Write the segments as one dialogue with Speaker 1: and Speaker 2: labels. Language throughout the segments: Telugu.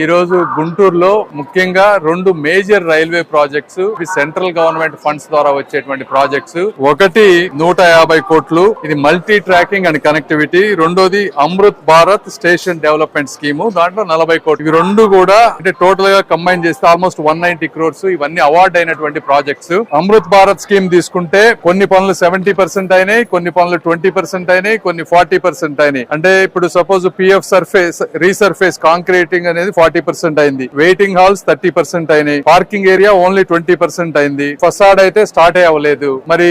Speaker 1: ఈ రోజు గుంటూరులో ముఖ్యంగా రెండు మేజర్ రైల్వే ప్రాజెక్ట్స్ ఇవి సెంట్రల్ గవర్నమెంట్ ఫండ్స్ ద్వారా వచ్చేటువంటి ప్రాజెక్ట్స్. ఒకటి నూట యాభై కోట్లు ఇది మల్టీ ట్రాకింగ్ అండ్ కనెక్టివిటీ. రెండోది Amrit Bharat station development scheme దాంట్లో నలభై కోట్లు. ఇవి రెండు కూడా అంటే టోటల్గా కంబైన్ చేస్తే ఆల్మోస్ట్ వన్ నైన్టీ క్రోర్స్ ఇవన్నీ అవార్డ్ అయినటువంటి ప్రాజెక్ట్స్. అమృత్ భారత్ స్కీమ్ తీసుకుంటే కొన్ని పనులు సెవెంటీ పర్సెంట్ అయినాయి కొన్ని పనులు ట్వంటీ పర్సెంట్ అయినాయి కొన్ని ఫార్టీ పర్సెంట్ అయినాయి. అంటే ఇప్పుడు suppose PF surface resurface concreting అనేది ఫార్టీ పర్సెంట్ అయింది. వెయిటింగ్ హాల్స్ థర్టీ పర్సెంట్ అయినాయి. Parking area only twenty percent అయింది. ఫసాడ్ అయితే స్టార్ట్ అవ్వలేదు మరి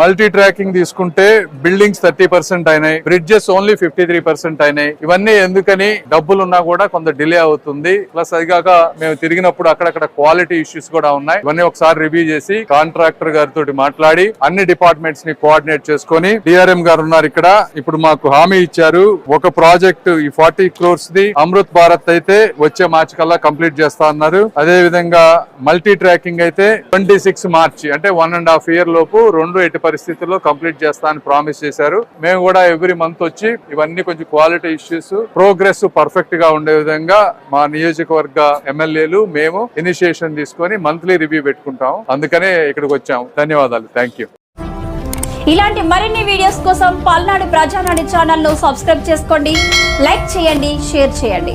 Speaker 1: మల్టీ ట్రాకింగ్ తీసుకుంటే బిల్డింగ్స్ థర్టీ పర్సెంట్ అయినాయి. Bridges only fifty three percent అయినాయి. ఇవన్నీ ఎందుకని? డబ్బులు ఉన్నా కూడా కొంత డిలే అవుతుంది. ప్లస్ అదిగాక మేము తిరిగినప్పుడు అక్కడక్కడ క్వాలిటీ ఇష్యూస్ కూడా ఉన్నాయి. ఇవన్నీ ఒకసారి రివ్యూ చేసి కాంట్రాక్టర్ గారితో మాట్లాడి అన్ని డిపార్ట్మెంట్స్ని కోఆర్డినేట్ చేసుకొని డిఆర్ఎం గారు ఉన్నారు ఇక్కడ. ఇప్పుడు మాకు హామీ ఇచ్చారు. ఒక ప్రాజెక్ట్ ఈ ఫార్టీ క్రోర్స్ ది అమృత్ భారత్ అయితే వచ్చే మార్చి కల్లా కంప్లీట్ చేస్తా అన్నారు. అదే విధంగా మల్టీ ట్రాకింగ్ అయితే ట్వంటీ సిక్స్ మార్చి అంటే వన్ అండ్ హాఫ్ ఇయర్ లోపు రెండు ఎట్టి పరిస్థితుల్లో కంప్లీట్ చేస్తా అని ప్రామిస్ చేశారు. మేము కూడా ఎవ్రీ మంత్ వచ్చి ఇవన్నీ కొంచెం క్వాలిటీ ఇష్యూస్ ప్రోగ్రెస్ పర్ఫెక్ట్గా ఉండే విధంగా మా నియోజకవర్గ ఎమ్మెల్యేలు మేము ఇనిషియేషన్ తీసుకొని మంత్లీ రివ్యూ పెట్టుకుంటాం. అందుకనే ఇక్కడికి వచ్చాము. ధన్యవాదాలు. థ్యాంక్ యూ
Speaker 2: ఇలాంటి మరిన్ని వీడియోస్ కోసం పల్నాడు ప్రజానాడు ఛానల్ను సబ్స్క్రైబ్ చేసుకోండి. లైక్ చేయండి షేర్ చేయండి.